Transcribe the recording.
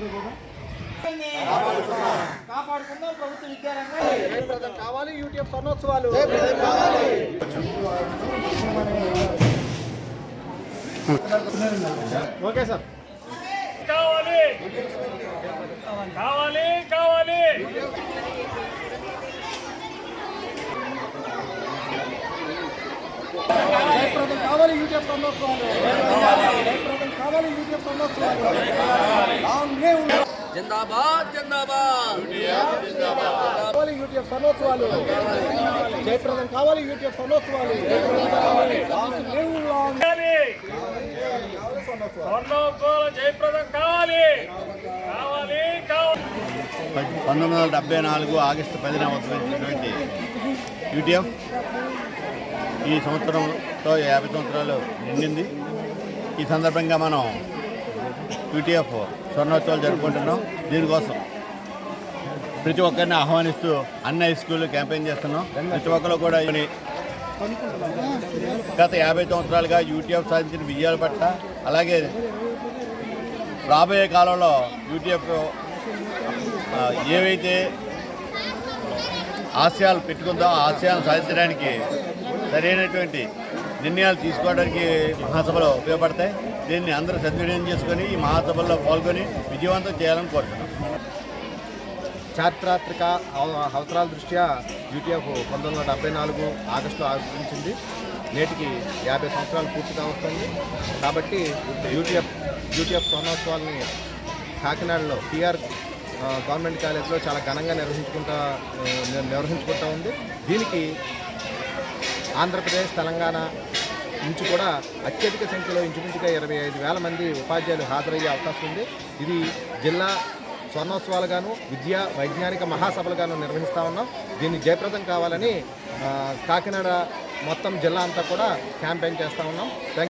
అందరూ కూడా కాపాడుకుందాం ప్రభుత్వ విద్యారంగం. కావాలి స్వర్ణోత్సవాలు ఓకే సార్. కావాలి. కావాలి కావాలి. కావాలి యూట్యూబ్ స్వర్ణోత్సవాలు జయప్రదం కావాలి. జిందాబాద్ జిందాబాద్. కావాలి జయప్రదం కావాలి. కావాలి. స్వర్ణోత్సవాల జయప్రదం కావాలి. కావాలి కావాలి. పంతొమ్మిది వందల డెబ్బై నాలుగు ఆగస్టు పదిన ఉద్భవించినటువంటి యూటీఎఫ్ ఈ సంవత్సరంతో యాభై సంవత్సరాలు నిండింది. ఈ సందర్భంగా మనం యూటీఎఫ్ స్వర్ణోత్సవాలు జరుపుకుంటున్నాం. దీనికోసం ప్రతి ఒక్కరిని ఆహ్వానిస్తూ అన్ని హై స్కూల్ క్యాంపెయిన్ చేస్తున్నాం. ప్రతి ఒక్కరు కూడా గత యాభై సంవత్సరాలుగా యూటీఎఫ్ సాధించిన విజయాల పట్ల అలాగే రాబోయే కాలంలో యూటీఎఫ్ ఏవైతే ఆశయాలు పెట్టుకుందో ఆ ఆశయాలను సాధించడానికి సరైనటువంటి నిర్ణయాలు తీసుకోవడానికి మహాసభలు ఉపయోగపడతాయి. దీన్ని అందరూ సద్వినియోగం చేసుకొని ఈ మహాసభల్లో పాల్గొని విజయవంతం చేయాలని కోరుతున్నాం చారిత్రాత్మక అవ- అవసరాల దృష్ట్యా యూటీఎఫ్ పంతొమ్మిది వందల డెబ్బై నాలుగు ఆగస్టు ఆవిష్కరించింది. నేటికి యాభై సంవత్సరాలు పూర్తి కావస్తుంది. కాబట్టి యూటీఎఫ్ యూటీఎఫ్ స్వర్ణోత్సవాల్ని కాకినాడలో టీఆర్ గవర్నమెంట్ కాలేజ్లో చాలా ఘనంగా నిర్వహించుకుంటా నిర్వహించుకుంటా ఉంది. దీనికి ఆంధ్రప్రదేశ్ తెలంగాణ నుంచి కూడా అత్యధిక సంఖ్యలో ఇంచుమించుగా ఇరవై ఐదు వేల మంది ఉపాధ్యాయులు హాజరయ్యే అవకాశం ఉంది. ఇది జిల్లా స్వర్ణోత్సవాలుగాను విద్యా వైజ్ఞానిక మహాసభలుగాను నిర్వహిస్తూ ఉన్నాం. దీన్ని జయప్రదం కావాలని కాకినాడ మొత్తం జిల్లా అంతా కూడా క్యాంపెయిన్ చేస్తూ ఉన్నాం. థ్యాంక్